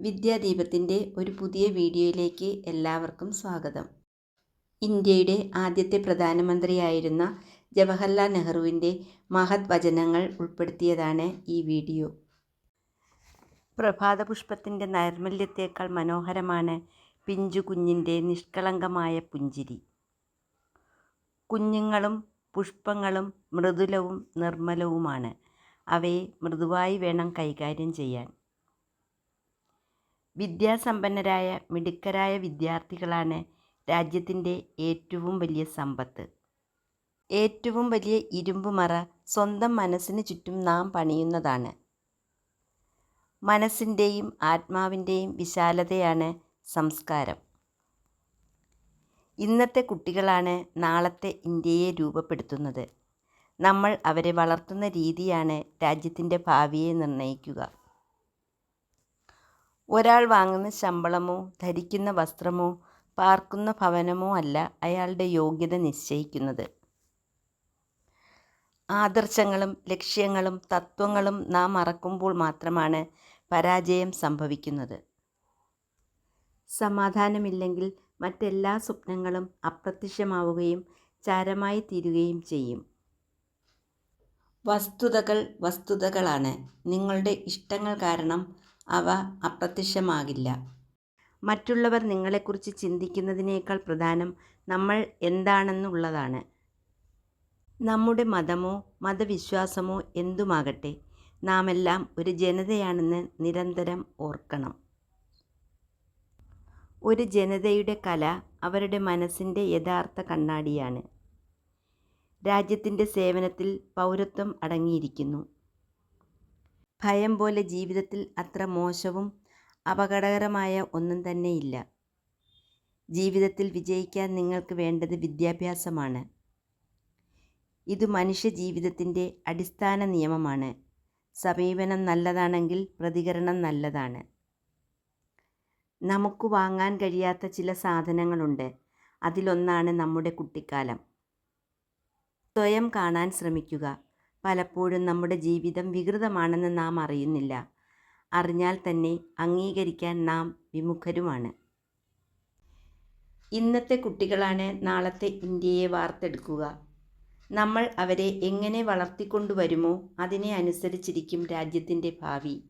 വിദ്യാദീപത്തിന്റെ ഒരു പുതിയ വീഡിയോയിലേക്ക് എല്ലാവർക്കും സ്വാഗതം. ഇന്ത്യയുടെ ആദ്യത്തെ പ്രധാനമന്ത്രിയായിരുന്ന ജവഹർലാൽ നെഹ്റുവിന്റെ മഹത് വചനങ്ങൾ ഉൾപ്പെടുത്തിയതാണ് ഈ വീഡിയോ. പ്രഭാതപുഷ്പത്തിന്റെ നൈർമല്യത്തേക്കാൾ മനോഹരമാണ് പിഞ്ചു കുഞ്ഞിന്റെ നിഷ്കളങ്കമായ പുഞ്ചിരി. കുഞ്ഞുങ്ങളും പുഷ്പങ്ങളും മൃദുലവും നിർമ്മലവുമാണ്. അവയെ മൃദുവായി വേണം കൈകാര്യം ചെയ്യാൻ. വിദ്യാസമ്പന്നരായ മിടുക്കരായ വിദ്യാർത്ഥികളാണ് രാജ്യത്തിന്റെ ഏറ്റവും വലിയ സമ്പത്ത്. ഏറ്റവും വലിയ ഇരുമ്പുമറ സ്വന്തം മനസ്സിന് ചുറ്റും നാം പണിയുന്നതാണ്. മനസ്സിന്റെയും ആത്മാവിന്റെയും വിശാലതയാണ് സംസ്കാരം. ഇന്നത്തെ കുട്ടികളാണ് നാളത്തെ ഇന്ത്യയെ രൂപപ്പെടുത്തുന്നത്. നമ്മൾ അവരെ വളർത്തുന്ന രീതിയാണ് രാജ്യത്തിന്റെ ഭാവിയെ നിർണയിക്കുക. ഒരാൾ വാങ്ങുന്ന ശമ്പളമോ ധരിക്കുന്ന വസ്ത്രമോ പാർക്കുന്ന ഭവനമോ അല്ല അയാളുടെ യോഗ്യത നിശ്ചയിക്കുന്നത്. ആദർശങ്ങളും ലക്ഷ്യങ്ങളും തത്വങ്ങളും നാം മറക്കുമ്പോൾ മാത്രമാണ് പരാജയം സംഭവിക്കുന്നത്. സമാധാനമില്ലെങ്കിൽ മറ്റെല്ലാ സ്വപ്നങ്ങളും അപ്രത്യക്ഷമാവുകയും ചാരമായി തീരുകയും ചെയ്യും. വസ്തുതകൾ വസ്തുതകളാണ്. നിങ്ങളുടെ ഇഷ്ടങ്ങൾ കാരണം അവ അപ്രത്യക്ഷമാകില്ല. മറ്റുള്ളവർ നിങ്ങളെക്കുറിച്ച് ചിന്തിക്കുന്നതിനേക്കാൾ പ്രധാനം നമ്മൾ എന്താണെന്നുള്ളതാണ്. നമ്മുടെ മതമോ മതവിശ്വാസമോ എന്തുമാകട്ടെ നാമെല്ലാം ഒരു ജനതയാണെന്ന് നിരന്തരം ഓർക്കണം. ഒരു ജനതയുടെ കല അവരുടെ മനസ്സിന്റെ യഥാർത്ഥ കണ്ണാടിയാണ്. രാജ്യത്തിന്റെ സേവനത്തിൽ പൗരത്വം അടങ്ങിയിരിക്കുന്നു. ഭയം പോലെ ജീവിതത്തിൽ അത്ര മോശവും അപകടകരമായ ഒന്നും തന്നെയില്ല. ജീവിതത്തിൽ വിജയിക്കാൻ നിങ്ങൾക്ക് വേണ്ടത് വിദ്യാഭ്യാസമാണ്. ഇത് മനുഷ്യ ജീവിതത്തിന്റെ അടിസ്ഥാന നിയമമാണ്. സമീപനം നല്ലതാണെങ്കിൽ പ്രതികരണം നല്ലതാണ്. നമുക്ക് വാങ്ങാൻ കഴിയാത്ത ചില സാധനങ്ങളുണ്ട്. അതിലൊന്നാണ് നമ്മുടെ കുട്ടിക്കാലം. സ്വയം കാണാൻ ശ്രമിക്കുക. പലപ്പോഴും നമ്മുടെ ജീവിതം വികൃതമാണെന്ന് നാം അറിയുന്നില്ല. അറിഞ്ഞാൽ തന്നെ അംഗീകരിക്കാൻ നാം വിമുഖരുമാണ്. ഇന്നത്തെ കുട്ടികളാണ് നാളത്തെ ഇന്ത്യയെ വാർത്തെടുക്കുക. നമ്മൾ അവരെ എങ്ങനെ വളർത്തിക്കൊണ്ടുവരുമോ അതിനെ അനുസരിച്ചിരിക്കും രാജ്യത്തിന്റെ ഭാവി.